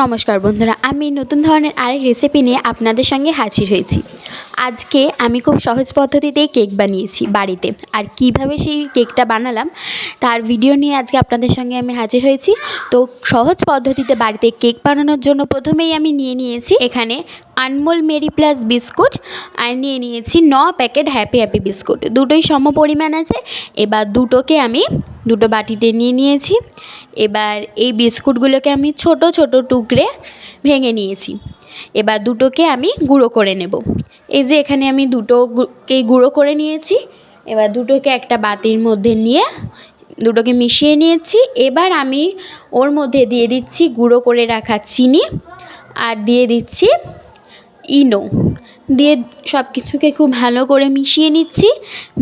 নমস্কার বন্ধুরা, আমি নতুন ধরনের আরেক রেসিপি নিয়ে আপনাদের সঙ্গে হাজির হয়েছি। আজকে আমি খুব সহজ পদ্ধতিতে কেক বানিয়েছি বাড়িতে। আর কীভাবে সেই কেকটা বানালাম, তার ভিডিও নিয়ে আজকে আপনাদের সঙ্গে আমি হাজির হয়েছি। তো সহজ পদ্ধতিতে বাড়িতে কেক বানানোর জন্য প্রথমেই আমি নিয়ে নিয়েছি এখানে আনমোল মেরি প্লাস বিস্কুট আর নিয়ে নিয়েছি ন প্যাকেট হ্যাপি হ্যাপি বিস্কুট। দুটোই সম পরিমাণ আছে। এবার দুটোকে আমি দুটো বাটিতে নিয়ে নিয়েছি। এবার এই বিস্কুটগুলোকে আমি ছোট ছোট টুকরে ভেঙে নিয়েছি। এবার দুটোকে আমি গুঁড়ো করে নেব। এই যে এখানে আমি দুটোকে গুঁড়ো করে নিয়েছি। এবার দুটোকে একটা বাতির মধ্যে নিয়ে দুটোকে মিশিয়ে নিয়েছি। এবার আমি ওর মধ্যে দিয়ে দিচ্ছি গুঁড়ো করে রাখা চিনি আর দিয়ে দিচ্ছি ইনো। দিয়ে সব কিছুকে খুব ভালো করে মিশিয়ে নিচ্ছি।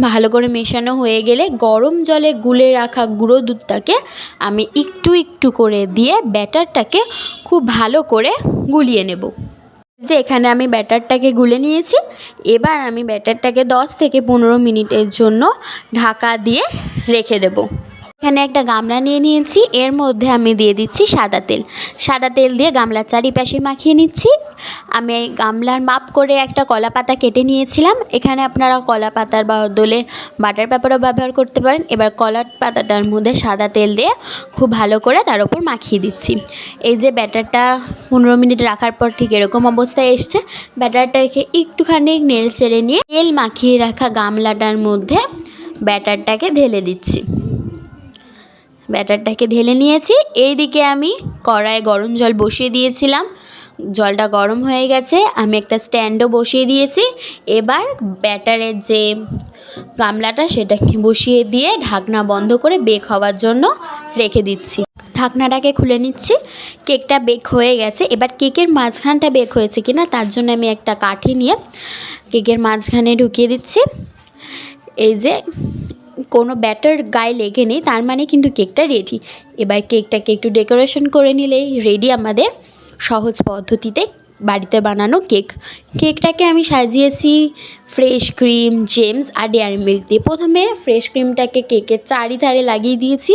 ভালো করে মেশানো হয়ে গেলে গরম জলে গুলে রাখা গুঁড়ো দুধটাকে আমি একটু একটু করে দিয়ে ব্যাটারটাকে খুব ভালো করে গুলিয়ে নেব। যে এখানে আমি ব্যাটারটাকে গুলে নিয়েছি। এবার আমি ব্যাটারটাকে দশ থেকে পনেরো মিনিটের জন্য ঢাকা দিয়ে রেখে দেবো। এখানে একটা গামলা নিয়ে নিয়েছি। এর মধ্যে আমি দিয়ে দিচ্ছি সাদা তেল। সাদা তেল দিয়ে গামলার চারিপাশে মাখিয়ে নিচ্ছি। আমি এই গামলার মাপ করে একটা কলা পাতা কেটে নিয়েছিলাম। এখানে আপনারা কলা পাতার বদলে বাটার পেপারও ব্যবহার করতে পারেন। এবার কলার পাতাটার মধ্যে সাদা তেল দিয়ে খুব ভালো করে তার উপর মাখিয়ে দিচ্ছি। এই যে ব্যাটারটা পনেরো মিনিট রাখার পর ঠিক এরকম অবস্থায় এসছে। ব্যাটারটাকে একটুখানি নেড়ে চেড়ে নিয়ে তেল মাখিয়ে রাখা গামলাটার মধ্যে ব্যাটারটাকে ঢেলে দিচ্ছি। ব্যাটারটাকে ঢেলে নিয়েছি। এইদিকে আমি কড়ায় গরম জল বসিয়ে দিয়েছিলাম। জলটা গরম হয়ে গেছে, আমি একটা স্ট্যান্ডও বসিয়ে দিয়েছি। এবার ব্যাটারের যে গামলাটা, সেটাকে বসিয়ে দিয়ে ঢাকনা বন্ধ করে বেক হওয়ার জন্য রেখে দিচ্ছি। ঢাকনাটাকে খুলে নিচ্ছি। কেকটা বেক হয়ে গেছে। এবার কেকের মাঝখানটা বেক হয়েছে কিনা, তার জন্য আমি একটা কাঠি নিয়ে কেকের মাঝখানে ঢুকিয়ে দিচ্ছি। এই যে কোনো ব্যাটার গায়ে লেগে নেই, তার মানে কিন্তু কেকটা রেডি এবার কেকটাকে একটু ডেকোরেশন করে নিলেই রেডি আমাদের সহজ পদ্ধতিতে বাড়িতে বানানো কেক কেকটাকে আমি সাজিয়েছি ফ্রেশ ক্রিম জেমস আর ডেয়ারি মিল্ক দিয়ে। প্রথমে ফ্রেশ ক্রিমটাকে কেকের চারিধারে লাগিয়ে দিয়েছি,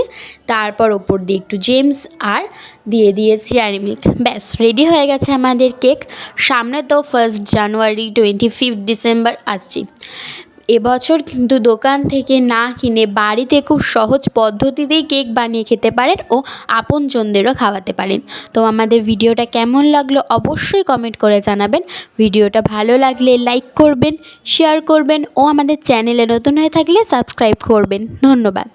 তারপর ওপর দিয়ে একটু জেমস আর দিয়ে দিয়েছি ডেয়ারি মিল্ক ব্যাস রেডি হয়ে গেছে আমাদের কেক সামনে তো first January twenty fifth December আসছি। এবছর কিন্তু দোকান থেকে না কিনে বাড়িতে খুব সহজ পদ্ধতিতেই কেক বানিয়ে খেতে পারেন ও আপনজনদেরও খাওয়াতে পারেন। তো আমাদের ভিডিওটা কেমন লাগল অবশ্যই কমেন্ট করে জানাবেন। ভিডিওটা ভালো লাগলে লাইক করবেন শেয়ার করবেন ও আমাদের চ্যানেলে নতুন হয়ে থাকলে সাবস্ক্রাইব করবেন। ধন্যবাদ।